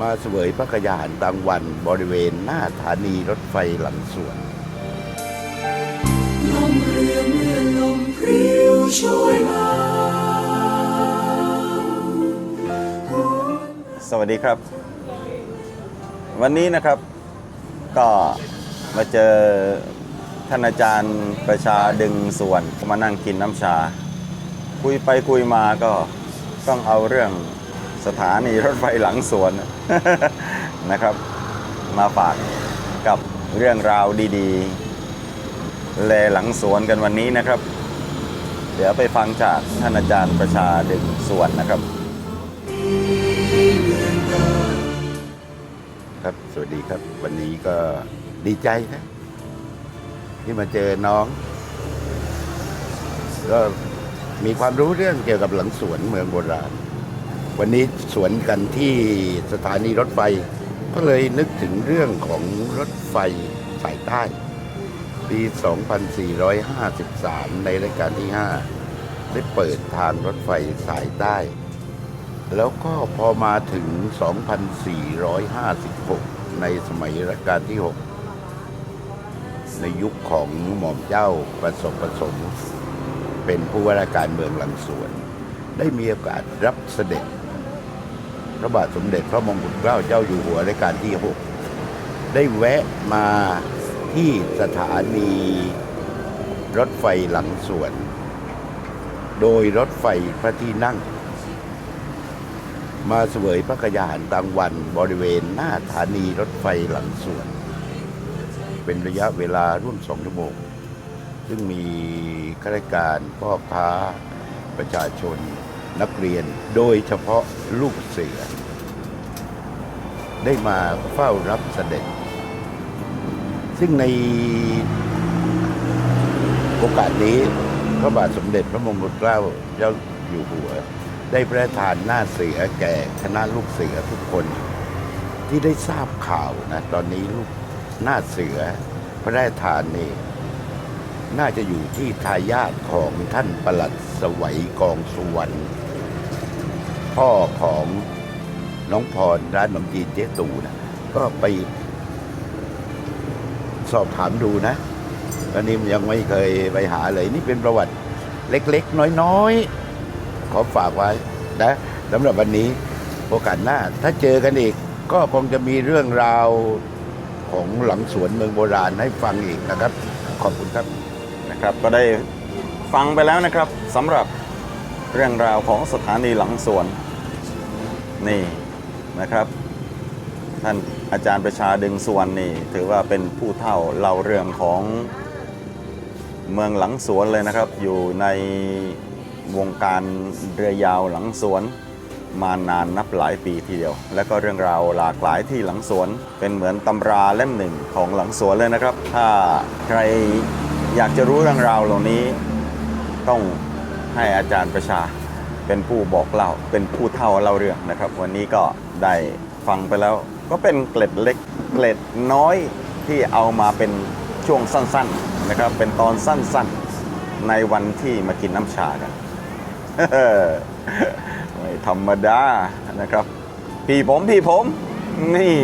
มาเสวยพระกยาหารกลางวันบริเวณหน้าสถานีรถไฟหลังสวนลมเรือเมื่อลมพริ้วโชยมาสวัสดีครับ วันนี้นะครับก็มาเจอท่านอาจารย์ประชาดึงส่วนมานั่งกินน้ำชา คุยไปคุยมาก็ต้องเอาเรื่อง สถานีรถไฟหลังสวนนะครับ มาฝากกับเรื่องราวดีๆ แลหลังสวนกันวันนี้นะครับ เดี๋ยวไปฟังจากท่านอาจารย์ประชาดึงสวนนะครับครับ สวัสดีครับ วันนี้ก็ดีใจนะที่มาเจอน้อง ก็มีความรู้เรื่องเกี่ยวกับหลังสวนเมืองโบราณ วันนี้สวนกันที่สถานีรถไฟ ก็เลยนึกถึงเรื่องของรถไฟสายใต้ ปี 2453 ในรายการที่ 5 ได้เปิดทางรถไฟสายใต้ แล้วก็พอมาถึง 2456 ในสมัยรัชกาลที่ 6 ในยุคของหม่อมเจ้าประสบประสม เป็นผู้ว่าราชการเมืองหลังสวนได้มีโอกาสรับเสด็จ พระบาทสมเด็จพระมงกุฎเกล้าเจ้าอยู่หัวรัชกาลที่ 6 ได้แวะมาที่สถานีรถไฟหลังสวน โดยรถไฟพระที่นั่ง มาเสวยพระกยาหารกลางวันบริเวณหน้าสถานีรถไฟหลังสวน เป็นระยะเวลาร่วมสองชั่วโมง ซึ่งมีข้าราชการพ่อค้าประชาชน นักเรียนโดยเฉพาะลูกเสือ ได้มาเฝ้ารับเสด็จ ซึ่งในโอกาสนี้พระบาทสมเด็จพระมงกุฎเกล้าเจ้าอยู่หัว ได้พระราชทานหน้าเสือแก่คณะลูกเสือทุกคน ที่ได้ทราบข่าวนะตอนนี้ลูกหน้าเสือพระราชทานนี่น่าจะอยู่ที่ทายาทของท่านประหลัดสวัยกองสุวรรณ พ่อของน้องพรร้านขนมจีนเจ๊ตูนะก็ไปสอบถามดูนะตอนนี้ยังไม่เคยไปหาเลย นี่เป็นประวัติเล็กๆ น้อยๆ ขอฝากไว้นะสำหรับวันนี้โอกาสหน้า ถ้าเจอกันอีกก็คงจะมีเรื่องราวของหลังสวนเมืองโบราณให้ฟังอีกนะครับ ขอบคุณครับนะครับ ก็ได้ฟังไปแล้วนะครับสำหรับ เรื่องราวของสถานีหลังสวน นี่นะครับ ท่านอาจารย์ประชาดึงสวนนี่ ถือว่าเป็นผู้เฒ่าเล่าเรื่องของเมืองหลังสวนเลยนะครับ อยู่ในวงการเรือยาวหลังสวนมานานนับหลายปีทีเดียว และก็เรื่องราวหลากหลายที่หลังสวน เป็นเหมือนตำราเล่มหนึ่งของหลังสวนเลยนะครับ ถ้าใครอยากจะรู้เรื่องราวเหล่านี้ต้อง ให้อาจารย์ประชาเป็นผู้บอกเล่าเป็นผู้เท่าเล่าเรื่องนะครับ วันนี้ก็ได้ฟังไปแล้ว ก็เป็นเกล็ดเล็กเกล็ดน้อยที่เอามาเป็นช่วงสั้นๆนะครับ เป็นตอนสั้นๆในวันที่มากินน้ำชากันไม่ธรรมดานะครับ พี่ผมพี่ผมนี่